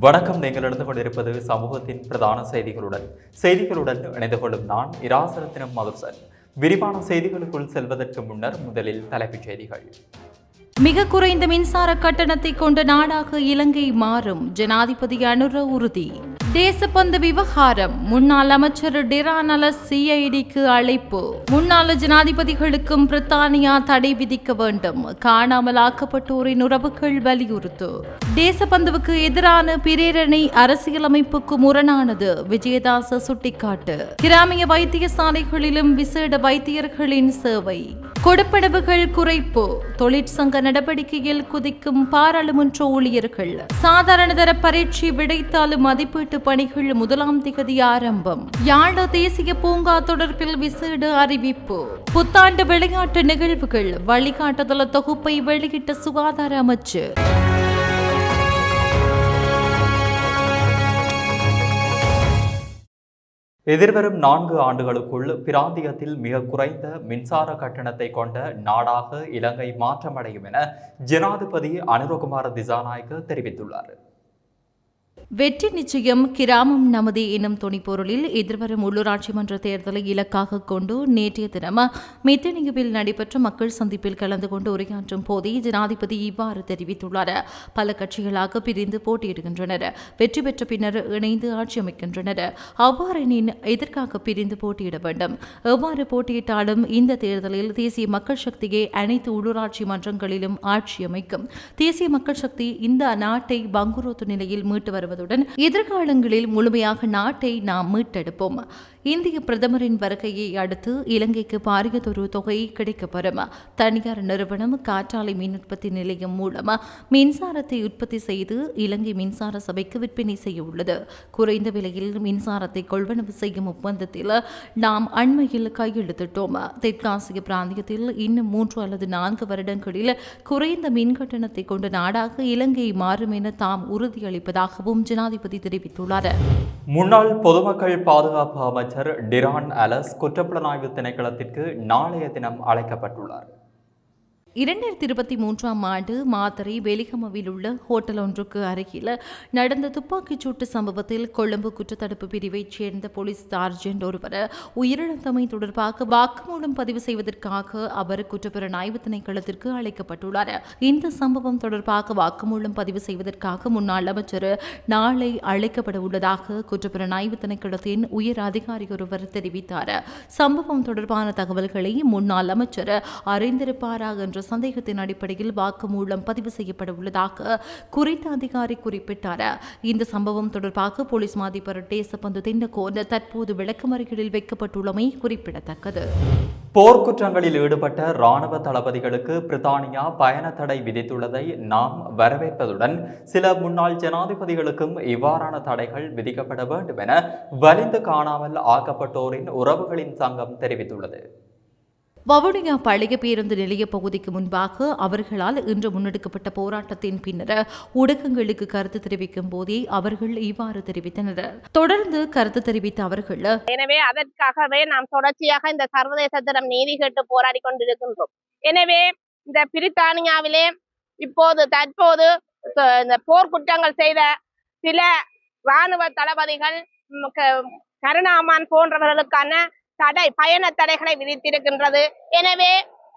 வணக்கம். நீங்கள் இணைந்து கொண்டிருப்பது சமூகத்தின் பிரதான செய்திகளுடன். செய்திகளுடன் இணைந்து கொள்ளும் நான் இராசரத்தினம் மதுசன். விரிவான செய்திகளுக்குள் செல்வதற்கு முன்னர் முதலில் தலைப்புச் செய்திகள். மிக குறைந்த மின்சார கட்டணத்தை கொண்ட நாடாக இலங்கை மாறும். ஜனாதிபதி அனுர உறுதி. தேசப்பந்து விவகாரம். முன்னாள் அமைச்சர் டிரானல சிஐடிக்கு அழைப்பு. முன்னாள் ஜனாதிபதிகளுக்கும் பிரித்தானியா தடை விதிக்க வேண்டும். காணாமல் ஆக்கப்பட்டோரின் உறவுகள் வலியுறுத்து. தேசப்பந்துவுக்கு எதிரான பிரேரணை அரசியலமைப்புக்கு முரணானது விஜயதாச சுட்டிக்காட்டு. கிராமிய வைத்தியசாலைகளிலும் விசேட வைத்தியர்களின் சேவை. கொடுப்பனவுகள் குறைப்பு. தொழிற்சங்க நடவடிக்கையில் குதிக்கும் பாராளுமன்ற ஊழியர்கள். சாதாரண தர பரீட்சை விடைத்தாலும் மதிப்பீட்டு பணிகள் முதலாம் திகதி ஆரம்பம். யாழ தேசிய பூங்கா தொடர்பில் விசேட அறிவிப்பு. புத்தாண்டு விளையாட்டு நிகழ்வுகள் வழிகாட்டுதல் தொகுப்பை வெளியிட்ட சுகாதார அமைச்சு. எதிர்வரும் நான்கு ஆண்டுகளுக்குள் பிராந்தியத்தில் மிக குறைந்த மின்சார கட்டணத்தை கொண்ட நாடாக இலங்கை மாற்றமடையும் என ஜனாதிபதி அனுரகுமார திசாநாயக்க தெரிவித்துள்ளார். வெற்றி நிச்சயம் கிராமம் நமது எனும் துணிப்பொருளில் எதிர்வரும் உள்ளூராட்சி மன்ற தேர்தலை இலக்காக கொண்டு நேற்றைய தினம் மித்தனிகுவில் நடைபெற்ற மக்கள் சந்திப்பில் கலந்து கொண்டு உரையாற்றும் போதே ஜனாதிபதி இவ்வாறு தெரிவித்துள்ளார். பல கட்சிகளாக பிரிந்து போட்டியிடுகின்றனர். வெற்றி பெற்ற பின்னர் இணைந்து ஆட்சி அமைக்கின்றனர். அவ்வாறெனின் எதற்காக பிரிந்து போட்டியிட வேண்டும்? எவ்வாறு போட்டியிட்டாலும் இந்த தேர்தலில் தேசிய மக்கள் சக்தியை அனைத்து உள்ளூராட்சி மன்றங்களிலும் ஆட்சி அமைக்கும். தேசிய மக்கள் சக்தி இந்த நாட்டை பங்குரோத்து நிலையில் மீட்டு வருவதுடன் எதிர்காலங்களில் முழுமையாக நாட்டை நாம் மீட்டெடுப்போம். இந்திய பிரதமரின் வருகையை அடுத்து இலங்கைக்கு பாரியதொரு தொகை கிடைக்கப்பெறும். தனியார் நிறுவனம் காற்றாலை மின் உற்பத்தி நிலையம் மூலம் மின்சாரத்தை உற்பத்தி செய்து இலங்கை மின்சார சபைக்கு விற்பனை செய்ய உள்ளது. குறைந்த விலையில் மின்சாரத்தை கொள்வனவு செய்யும் ஒப்பந்தத்தில் நாம் அண்மையில் கையெழுத்திட்டோம். தெற்காசிய பிராந்தியத்தில் இன்னும் மூன்று அல்லது நான்கு வருடங்களில் குறைந்த மின் கட்டணத்தை கொண்ட நாடாக இலங்கை மாறும் என தாம் உறுதியளிப்பதாகவும் ஜனாதிபதி தெரிவித்துள்ளார். முன்னாள் பொதுமக்கள் பாதுகாப்பு அமைச்சர் டிரான் அலஸ் குற்றப்புலனாய்வு திணைக்களத்திற்கு நாளைய தினம் அழைக்கப்பட்டுள்ளார். இரண்டாயிரத்தி இருபத்தி மூன்றாம் ஆண்டு மாத்தரை வெலிகமவில் உள்ள ஹோட்டல் ஒன்றுக்கு அருகில் நடந்த துப்பாக்கிச் சூட்டு சம்பவத்தில் கொழும்பு குற்றத்தடுப்பு பிரிவைச் சேர்ந்த போலீஸ் சார்ஜென்ட் ஒருவர் உயிரிழந்தமை தொடர்பாக வாக்குமூலம் பதிவு செய்வதற்காக அவர் குற்றப்புலனாய்வு திணைக்களத்திற்கு அழைக்கப்பட்டுள்ளார். இந்த சம்பவம் தொடர்பாக வாக்குமூலம் பதிவு செய்வதற்காக முன்னாள் அமைச்சர் நாளை அழைக்கப்பட உள்ளதாக குற்றப்புலனாய்வு திணைக்களத்தின் உயர் அதிகாரி ஒருவர் தெரிவித்தார். சம்பவம் தொடர்பான தகவல்களை முன்னாள் அமைச்சர் அறிந்திருப்பாரா என்ற சந்தேகத்தின் அடிப்படையில் வாக்குமூலம் பதிவு செய்யப்பட உள்ளதாக குறித்த அதிகாரி குறிப்பிட்டார். இந்த சம்பவம் தொடர்பாக போலீஸ் மாதிபர் டேசபந்து திண்டகோன் தற்போது விளக்கமறிகளில் வைக்கப்பட்டுள்ளமை குறிப்பிடத்தக்கது. போர்க்குற்றங்களில் ஈடுபட்ட ராணுவ தளபதிகளுக்கு பிரித்தானியா பயண தடை விதித்துள்ளதை நாம் வரவேற்பதுடன் சில முன்னாள் ஜனாதிபதிகளுக்கும் இவ்வாறான தடைகள் விதிக்கப்பட வேண்டும் என வலிந்து காணாமல் ஆக்கப்பட்டோரின் உறவுகளின் சங்கம் தெரிவித்துள்ளது. வவுனியா பழைய பேருந்து நிலைய பகுதிக்கு முன்பாக அவர்களால் இன்று முன்னெடுக்கப்பட்ட போராட்டத்தின் பின்னர் ஊடகங்களுக்கு கருத்து தெரிவிக்கும் போதே அவர்கள் இவ்வாறு தெரிவித்தனர். தொடர்ந்து கருத்து தெரிவித்த அவர்கள் எனவே அதற்காகவே நாம் தொடர்ச்சியாக இந்த சர்வதேச தினம் நீதி கேட்டு போராடி கொண்டிருக்கின்றோம். எனவே இந்த பிரித்தானியாவிலே இப்போது தற்போது இந்த போர்க்குற்றங்கள் செய்த சில இராணுவ தளபதிகள் கருணாமான் போன்றவர்களுக்கான தடை பயண தடைகளை விதித்திருக்கின்றது. எனவே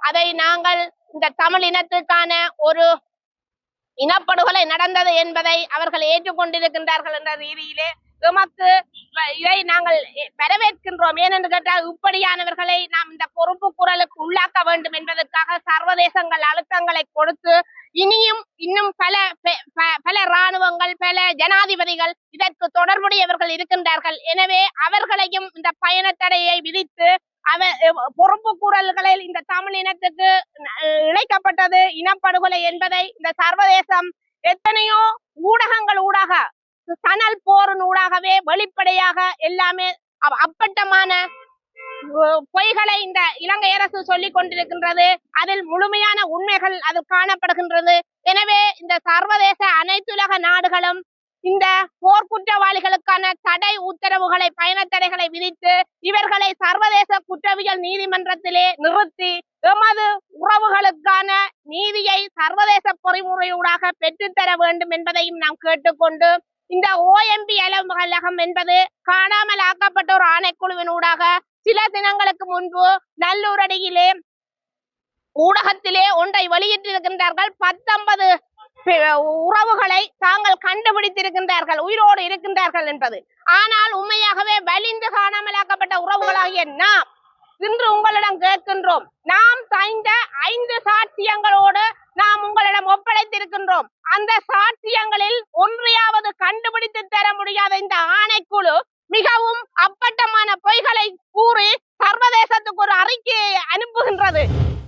அதை நாங்கள் இந்த தமிழ் இனத்துக்கான ஒரு இனப்படுகொலை நடந்தது என்பதை அவர்கள் ஏற்றுக்கொண்டிருக்கின்றார்கள் என்ற ரீதியிலே எமக்கு இதை நாங்கள் வரவேற்கின்றோம். ஏனென்று கேட்டால் இப்படியானவர்களை நாம் இந்த பொறுப்பு குரலுக்கு உள்ளாக்க வேண்டும் என்பதற்காக சர்வதேசங்கள் அழுத்தங்களை கொடுத்து இனியும் இன்னும் பல பல இராணுவங்கள் பல ஜனாதிபதிகள் இதற்கு தொடர்புடையவர்கள் இருக்கின்றார்கள். எனவே அவர்களையும் இந்த பயண தடையை விதித்து அவ பொறுப்பு குரல்களில் இந்த தமிழ் இனத்துக்கு அஹ், இழைக்கப்பட்டது இனப்படுகொலை என்பதை இந்த சர்வதேசம் எத்தனையோ ஊடகங்கள் ஊடாக சணல் போரின் ஊடாகவே வெளிப்படையாக எல்லாமே அப்பட்டமான பொய்களை இந்த இலங்கை அரசு சொல்லிக் கொண்டிருக்கின்றது அதில் முழுமையான உண்மைகள் அதில் காணப்படுகின்றது. எனவே இந்த சர்வதேச அனைத்துலக நாடுகளும் இந்த போர்க்குற்றவாளிகளுக்கான தடை உத்தரவுகளை பயணத்தடைகளை விதித்து இவர்களை சர்வதேச குற்றவியல் நீதிமன்றத்திலே நிறுத்தி எமது உறவுகளுக்கான நீதியை சர்வதேச பொறிமுறையூடாக பெற்றுத்தர வேண்டும் என்பதையும் நாம் கேட்டுக்கொண்டு இந்த ஓஎம்பி அலுவலகம் என்பது காணாமல் ஆக்கப்பட்டோர் ஆணைக்குழுவினூடாக சில தினங்களுக்கு முன்பு நல்லூரடியிலே ஊடகத்திலே ஒன்றை வெளியிட்டிருக்கின்றார்கள். பத்தொன்பது உறவுகளை தாங்கள் கண்டுபிடித்திருக்கின்றார்கள். உயிரோடு இருக்கின்றார்கள் என்பது. ஆனால் உண்மையாகவே வலிந்து காணாமலாக்கப்பட்ட உறவுகளாகிய நாம் இன்று உங்களிடம் கேட்கின்றோம். நாம் தந்த ஐந்து சாட்சியங்களோடு நாம் உங்களிடம் ஒப்படைத்திருக்கின்றோம். அந்த சாட்சியங்களில் ஒன்றையாவது கண்டுபிடித்து தர முடியாத இந்த ஆணைக்குழு மிகவும் அப்பட்டமான பொய்களை கூறி சர்வதேசத்துக்கு ஒரு அறிக்கையை அனுப்புகின்றது.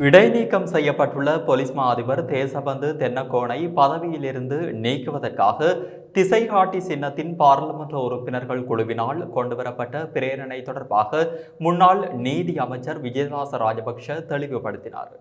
இடைநீக்கம் செய்யப்பட்டுள்ள போலீஸ் மா அதிபர் தேசபந்து தென்னக்கோனை பதவியிலிருந்து நீக்குவதற்காக திசைகாட்டி சின்னத்தின் பாராளுமன்ற உறுப்பினர்கள் குழுவினால் கொண்டுவரப்பட்ட பிரேரணை தொடர்பாக முன்னாள் நீதி அமைச்சர் விஜயதாச ராஜபக்ஷ தெளிவுபடுத்தினார்.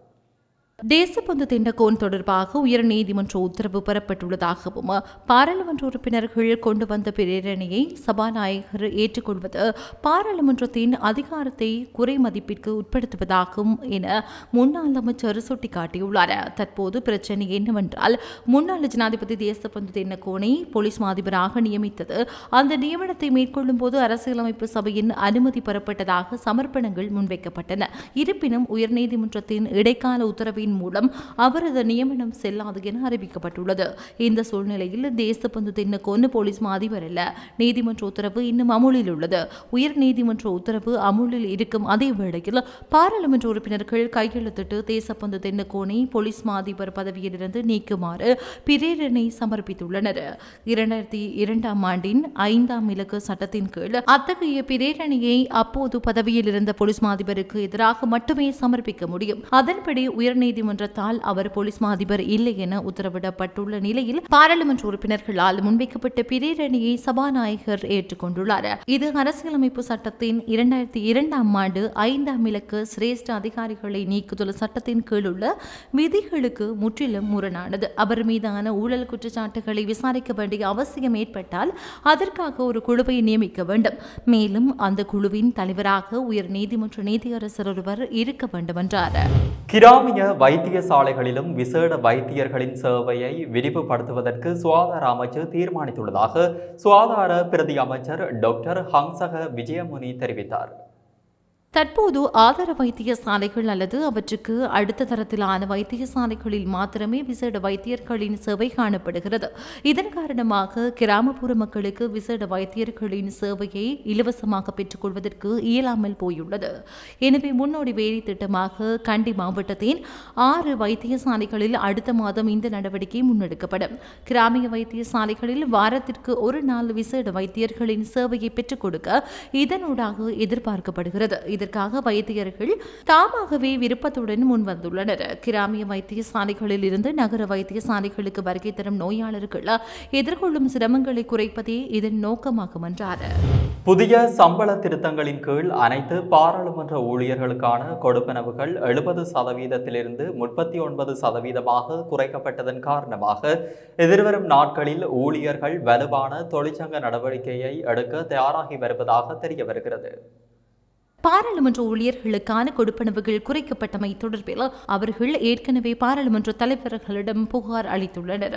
தேசபந்து திண்டகோன் தொடர்பாக உயர் நீதிமன்ற உத்தரவு பெறப்பட்டுள்ளதாகவும் பாராளுமன்ற உறுப்பினர்கள் கொண்டு வந்த பிரேரணையை சபாநாயகர் ஏற்றுக்கொள்வது பாராளுமன்றத்தின் அதிகாரத்தை குறைமதிப்பிற்கு உட்படுத்துவதாகும் என முன்னாள் அமைச்சர் சுட்டிக்காட்டியுள்ளார். தற்போது பிரச்சனை என்னவென்றால் முன்னாள் ஜனாதிபதி தேசபந்து திண்டகோனை போலீஸ் மாதிபராக நியமித்தது அந்த நியமனத்தை மேற்கொள்ளும் போது அரசியலமைப்பு சபையின் அனுமதி பெறப்பட்டதாக சமர்ப்பணங்கள் முன்வைக்கப்பட்டன. இருப்பினும் உயர்நீதிமன்றத்தின் இடைக்கால உத்தரவின் மூலம் அவரது நியமனம் செல்லாது என அறிவிக்கப்பட்டுள்ளது. இந்த சூழ்நிலையில் தேசபந்து தென்னகோன் போலீஸ் அதிபர் அல்ல. நீதிமன்ற உத்தரவு இன்னும் அமுலில் உள்ளது. உயர் நீதிமன்ற உத்தரவு அமுலில் இருக்கும் அதே வேளையில் பாராளுமன்ற உறுப்பினர்கள் கையெழுத்திட்டு தேசப்பந்து தென்னகோனை போலீஸ் மாதிபர் பதவியிலிருந்து நீக்குமாறு பிரேரணை சமர்ப்பித்துள்ளனர். இரண்டாயிரத்தி இரண்டாம் ஆண்டின் ஐந்தாம் இலக்கு சட்டத்தின் கீழ் அத்தகைய பிரேரணையை அப்போது பதவியில் இருந்த போலீஸ் மாதிபருக்கு எதிராக மட்டுமே சமர்ப்பிக்க முடியும். அதன்படி உயர்நீதி நீதிமன்றத்தால் அவர் போலீஸ் அதிபர் இல்லை என உத்தரவிடப்பட்டுள்ள நிலையில் பாராளுமன்ற உறுப்பினர்களால் முன்வைக்கப்பட்ட பிரேரணியை சபாநாயகர் ஏற்றுக்கொண்டுள்ளார். இது அரசியலமைப்பு சட்டத்தின் இரண்டாயிரத்தி இரண்டாம் ஆண்டு ஐந்தாம் இலக்கு சிரேஷ்ட அதிகாரிகளை நீக்குதல் சட்டத்தின் கீழ் உள்ள விதிகளுக்கு முற்றிலும் முரணானது. அவர் மீதான ஊழல் குற்றச்சாட்டுகளை விசாரிக்க வேண்டிய அவசியம் ஏற்பட்டால் அதற்காக ஒரு குழுவை நியமிக்க வேண்டும். மேலும் அந்த குழுவின் தலைவராக உயர் நீதிமன்ற நீதியரசர் ஒருவர் இருக்க வேண்டும் என்றார் கிராமிய வைத்தியசாலைகளிலும் விசேட வைத்தியர்களின் சேவையை விரிவுபடுத்துவதற்கு சுகாதார அமைச்சு தீர்மானித்துள்ளதாக சுகாதார பிரதி அமைச்சர் டாக்டர் ஹங்சக விஜயமுனி தெரிவித்தார். தற்போது ஆதார வைத்தியசாலைகள் அல்லது அவற்றுக்கு அடுத்த தரத்திலான வைத்தியசாலைகளில் மாத்திரமே விசேட வைத்தியர்களின் சேவை காணப்படுகிறது. இதன் காரணமாக கிராமப்புற மக்களுக்கு விசேட வைத்தியர்களின் சேவையை இலவசமாக பெற்றுக்கொள்வதற்கு இயலாமல் போயுள்ளது. எனவே முன்னோடி வேலை திட்டமாக கண்டி மாவட்டத்தின் ஆறு வைத்தியசாலைகளில் அடுத்த மாதம் இந்த நடவடிக்கை முன்னெடுக்கப்படும். கிராமிய வைத்தியசாலைகளில் வாரத்திற்கு ஒரு நாள் விசேட வைத்தியர்களின் சேவையை பெற்றுக் கொடுக்க இதனூடாக எதிர்பார்க்கப்படுகிறது. இதற்காக வைத்தியர்கள் தாமாகவே விருப்பத்துடன் முன்வந்துள்ளனர். கிராமிய வைத்தியசாலைகளில் இருந்து நகர வைத்தியசாலைகளுக்கு வருகை தரும் நோயாளர்கள் எதிர்கொள்ளும் சிரமங்களை குறைப்பதே இதன் நோக்கமாகும் என்றார். புதிய சம்பள திருத்தங்களின் கீழ் அனைத்து பாராளுமன்ற ஊழியர்களுக்கான கொடுப்பனவுகள் எழுபது சதவீதத்திலிருந்து முப்பத்தி ஒன்பது சதவீதமாக குறைக்கப்பட்டதன் காரணமாக எதிர்வரும் நாட்களில் ஊழியர்கள் வலுவான தொழிற்சங்க நடவடிக்கையை எடுக்க தயாராகி வருவதாக தெரிய வருகிறது பாராளுமன்ற ஊழியர்களுக்கான கொடுப்பனவுகள் குறைக்கப்பட்டமை தொடர்பில் அவர்கள் ஏற்கனவே பாராளுமன்ற தலைவர்களிடம் புகார் அளித்துள்ளனர்.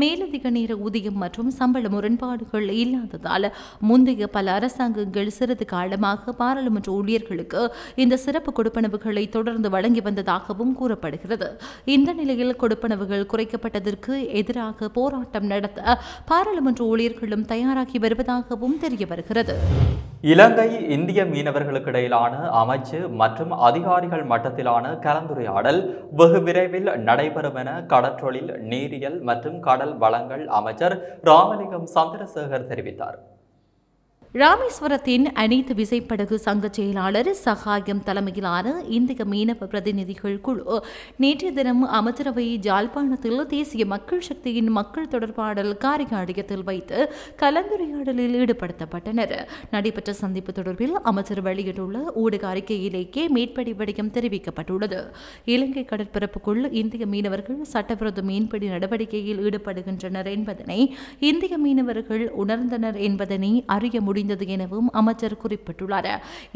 மேலதிக நேர ஊதியம் மற்றும் சம்பள முரண்பாடுகள் இல்லாததால் முந்தைய பல அரசாங்கங்கள் சிறிது காலமாக பாராளுமன்ற ஊழியர்களுக்கு இந்த சிறப்பு கொடுப்பனவுகளை தொடர்ந்து வழங்கி வந்ததாகவும் கூறப்படுகிறது. இந்த நிலையில் கொடுப்பனவுகள் குறைக்கப்பட்டதற்கு எதிராக போராட்டம் நடத்த பாராளுமன்ற ஊழியர்களும் தயாராகி வருவதாகவும் தெரிய வருகிறது இலங்கை இந்திய மீனவர்களுக்கு இடையிலான அமைச்சு மற்றும் அதிகாரிகள் மட்டத்திலான கலந்துரையாடல் வெகு விரைவில் நடைபெறும் என கடற்றொழில் நீரியல் மற்றும் கடல் வளங்கள் அமைச்சர் ராமலிங்கம் சந்திரசேகர் தெரிவித்தார். ராமேஸ்வரத்தின் அனைத்து விசைப்படகு சங்க செயலாளர் சகாயம் தலைமையிலான இந்திய மீனவ பிரதிநிதிகள் குழு நேற்றைய தினம் அமைச்சரவை ஜாழ்ப்பாணத்தில் தேசிய மக்கள் சக்தியின் மக்கள் தொடர்பாடல் காரியாலயத்தில் வைத்து கலந்துரையாடலில் ஈடுபடுத்தப்பட்டனர். நடைபெற்ற சந்திப்பு தொடர்பில் அமைச்சர் வெளியிட்டுள்ள ஊடக அறிக்கையிலேயே மேற்படி விடயம் தெரிவிக்கப்பட்டுள்ளது. இலங்கை கடற்பரப்புக்குள் இந்திய மீனவர்கள் சட்டவிரோத மீன்பிடி நடவடிக்கையில் ஈடுபடுகின்றனர் என்பதனை இந்திய மீனவர்கள் உணர்ந்தனர் என்பதனை அறிய முடியும் முடிந்தது எனவும் அமைச்சர் குறிப்பிட்டுள்ளார்.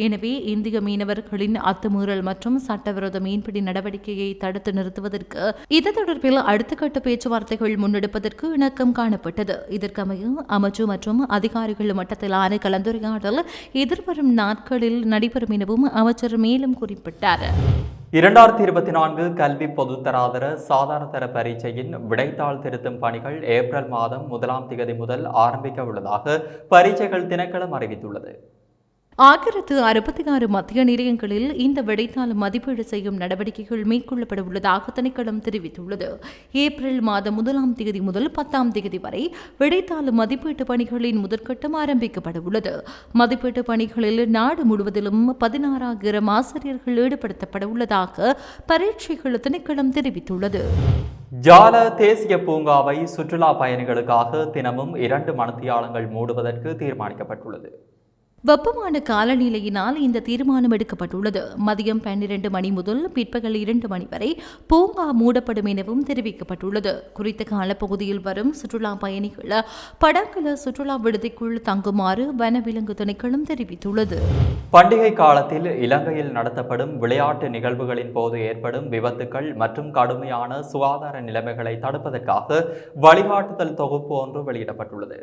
எனவே இந்திய மீனவர்களின் அத்துமீறல் மற்றும் சட்டவிரோத மீன்பிடி நடவடிக்கையை தடுத்து நிறுத்துவதற்கு இது தொடர்பில் அடுத்த கட்ட பேச்சுவார்த்தைகள் முன்னெடுப்பதற்கு இணக்கம் காணப்பட்டது. இதற்கமைய அமைச்சு மற்றும் அதிகாரிகள் மட்டத்திலான கலந்துரையாடல் எதிர்வரும் நாட்களில் நடைபெறும் எனவும் அமைச்சர் மேலும் குறிப்பிட்டார். இரண்டாயிரத்தி இருபத்தி நான்கு கல்வி பொதுத்தராதர சாதாரணதர பரீட்சையின் விடைத்தாள் திருத்தும் பணிகள் ஏப்ரல் மாதம் முதலாம் திகதி முதல் ஆரம்பிக்க உள்ளதாக பரீட்சைகள் திணைக்களம் அறிவித்துள்ளது. ஆயிரத்து அறுபத்தி ஆறு மத்திய நிலையங்களில் இந்த விடைத்தாள் மதிப்பீடு செய்யும் நடவடிக்கைகள் மேற்கொள்ளப்பட உள்ளதாக திணைக்களம் தெரிவித்துள்ளது. ஏப்ரல் மாதம் முதலாம் தேதி முதல் பத்தாம் தேதி வரை விடைத்தாள் மதிப்பீட்டு பணிகளின் முதற்கட்டம் ஆரம்பிக்கப்பட உள்ளது. மதிப்பீட்டு பணிகளில் நாடு முழுவதிலும் பதினாறாயிரம் ஆசிரியர்கள் ஈடுபடுத்தப்பட உள்ளதாக பரீட்சைகள் திணைக்களம் தெரிவித்துள்ளது. ஜால தேசிய பூங்காவை சுற்றுலா பயணிகளுக்காக தினமும் இரண்டு மணத்தியாலங்கள் மூடுவதற்கு தீர்மானிக்கப்பட்டுள்ளது. வெப்பமான காலநிலையினால் இந்த தீர்மானம் எடுக்கப்பட்டுள்ளது. மதியம் பன்னிரண்டு மணி முதல் பிற்பகல் இரண்டு மணி வரை பூங்கா மூடப்படும் எனவும் தெரிவிக்கப்பட்டுள்ளது. குறித்த காலப்பகுதியில் வரும் சுற்றுலா பயணிகள் படங்கள சுற்றுலா விடுதிக்குள் தங்குமாறு வனவிலங்கு திணைக்களம் தெரிவித்துள்ளது. பண்டிகை காலத்தில் இலங்கையில் நடத்தப்படும் விளையாட்டு நிகழ்வுகளின் போது ஏற்படும் விபத்துக்கள் மற்றும் கடுமையான சுகாதார நிலைமைகளை தடுப்பதற்காக வழிகாட்டுதல் தொகுப்பு ஒன்று வெளியிடப்பட்டுள்ளது.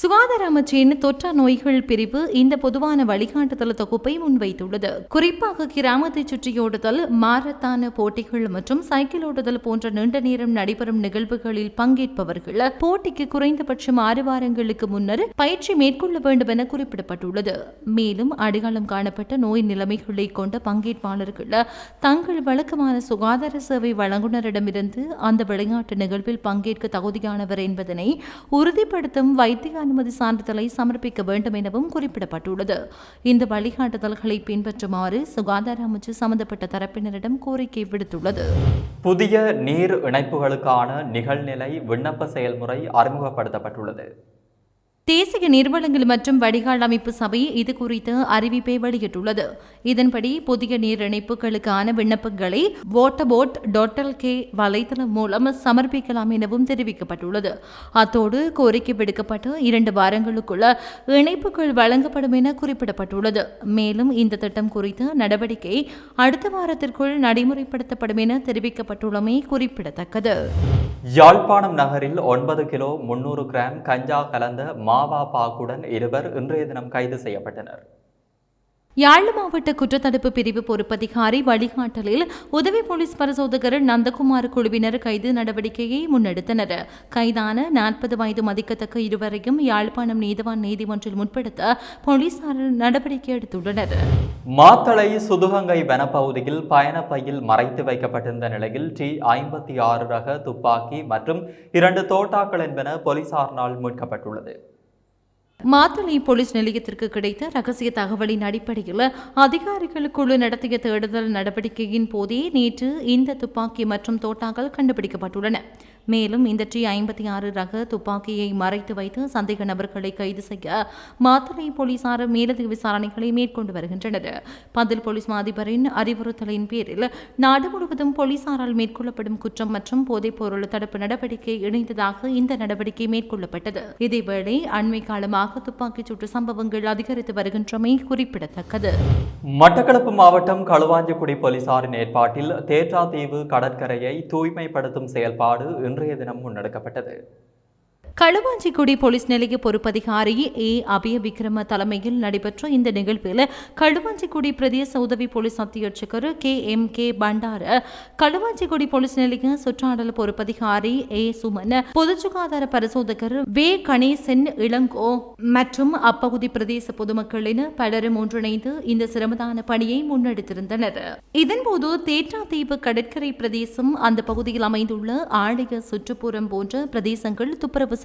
சுகாதார அமைச்சின் தொற்றா நோய்கள் பிரிவு இந்த பொதுவான வழிகாட்டுதல் தொகுப்பை முன்வைத்துள்ளது. குறிப்பாக கிராமத்தை சுற்றியோடுதல் மாரத்தான போட்டிகள் மற்றும் சைக்கிள் ஓட்டுதல் போன்ற நீண்ட நேரம் நடைபெறும் நிகழ்வுகளில் பங்கேற்பவர்கள் போட்டிக்கு குறைந்தபட்சம் ஆறு வாரங்களுக்கு முன்னர் பயிற்சி மேற்கொள்ள வேண்டும் என குறிப்பிடப்பட்டுள்ளது. மேலும் அடையாளம் காணப்பட்ட நோய் நிலைமைகளை கொண்ட பங்கேற்பாளர்கள் தங்கள் வழக்கமான சுகாதார சேவை வழங்குனரிடமிருந்து அந்த விளையாட்டு நிகழ்வில் பங்கேற்க தகுதியானவர் என்பதனை உறுதிப்படுத்தும் வைத்திய அனுமதி சான்றிதழை சமர்ப்பிக்க வேண்டும் எனவும் குறிப்பிடப்பட்டுள்ளது. இந்த வழிகாட்டுதல்களை பின்பற்றுமாறு சுகாதார அமைச்சு சம்பந்தப்பட்ட தரப்பினரிடம் கோரிக்கை விடுத்துள்ளது. புதிய நீர் இணைப்புகளுக்கான நிகழ்நிலை விண்ணப்ப செயல்முறை அறிமுகப்படுத்தப்பட்டுள்ளது. தேசிய நீர்வளங்கள் மற்றும் வடிகால் அமைப்பு சபை இது குறித்து அறிவிப்பை வெளியிட்டுள்ளது. இதன்படி புதிய நீர் இணைப்புகளுக்கான விண்ணப்பங்களை வாட்டர்போட் டோட்டல் கே வலைதளம் மூலம் சமர்ப்பிக்கலாம் எனவும் தெரிவிக்கப்பட்டுள்ளது. அத்தோடு கோரிக்கை விடுக்கப்பட்டு இரண்டு வாரங்களுக்குள்ள இணைப்புகள் வழங்கப்படும் என குறிப்பிடப்பட்டுள்ளது. மேலும் இந்த திட்டம் குறித்த நடவடிக்கை அடுத்த வாரத்திற்குள் நடைமுறைப்படுத்தப்படும் என தெரிவிக்கப்பட்டுள்ளமை குறிப்பிடத்தக்கது. யாழ்ப்பாணம் நகரில் ஒன்பது கிலோ முன்னூறு கிராம் கஞ்சா கலந்த மாவா பாக்குடன் இருவர் இன்றைய தினம் கைது செய்யப்பட்டனர். யாழ் மாவட்ட குற்றத்தடுப்பு பிரிவு பொறுப்பதிகாரி வழிகாட்டலில் உதவி போலீஸ் பரிசோதகர் நந்தகுமார் குழுவினர் கைது நடவடிக்கையை முன்னெடுத்தனர். கைதான நாற்பது வயது மதிக்கத்தக்க இருவரையும் யாழ்ப்பாணம் நீதவான் நீதிமன்றில் முற்படுத்த போலீசார் நடவடிக்கை எடுத்துள்ளனர். மாத்தளை சுதுகங்கை வனப்பகுதியில் பயணப்பையில் மறைத்து வைக்கப்பட்டிருந்த நிலையில் டி ஐம்பத்தி ஆறு ரக துப்பாக்கி மற்றும் இரண்டு தோட்டாக்கள் என்பன போலீசாரினால் மீட்கப்பட்டுள்ளது. மாத்தளை போலீஸ் நிலையத்திற்கு கிடைத்த ரகசிய தகவலின் அடிப்படையில் அதிகாரிகள் குழு நடத்திய தேடுதல் நடவடிக்கையின் போதே நேற்று இந்த துப்பாக்கி மற்றும் தோட்டாக்கள் கண்டுபிடிக்கப்பட்டுள்ளன. மேலும் இந்த டி ஐம்பத்தி ஆறு ரக துப்பாக்கியை மறைத்து வைத்து சந்தேக நபர்களை கைது செய்ய மாத்தளை போலீசார் மேலதிக விசாரணைகளை மேற்கொண்டு வருகின்றனர். பதில் போலீஸ் அதிபரின் அறிவுறுத்தலின் பேரில் நாடு முழுவதும் போலீசாரால் மேற்கொள்ளப்படும் குற்றம் மற்றும் போதைப் பொருள் தடுப்பு நடவடிக்கை இணைந்ததாக இந்த நடவடிக்கை மேற்கொள்ளப்பட்டது. இதேவேளை அண்மை காலமாக துப்பாக்கிச் சூட்டு சம்பவங்கள் அதிகரித்து வருகின்றமை குறிப்பிடத்தக்கது. மட்டக்களப்பு மாவட்டம் களுவாஞ்சிக்குடி போலீசாரின் ஏற்பாட்டில் தேற்றாத்தீவு கடற்கரையை தூய்மைப்படுத்தும் செயல்பாடு இன்றைய தினம் முன்னெடுக்கப்பட்டது களுவாஞ்சிக்குடி போலீஸ் நிலைய பொறுப்பதிகாரி ஏ. அபய விக்ரம தலைமையில் நடைபெற்ற இந்த நிகழ்வில் களுவாஞ்சிக்குடி பிரதேச உதவி போலீஸ் அத்தியட்சகர் K. M. K. Bandara Kaluvanchikudy police நிலைய சுற்றாடல் பொறுப்பதிகாரி ஏ. சுமன் பொது சுகாதார பரிசோதகர் வே. கணேசன் இளங்கோ மற்றும் அப்பகுதி பிரதேச பொதுமக்களின் பலரும் ஒன்றிணைந்து இந்த சிரமதான பணியை முன்னெடுத்திருந்தனர். இதன்போது தேற்றாத்தீவு கடற்கரை பிரதேசம் அந்த பகுதியில் அமைந்துள்ள ஆலய சுற்றுப்புறம் போன்ற பிரதேசங்கள் துப்புரவு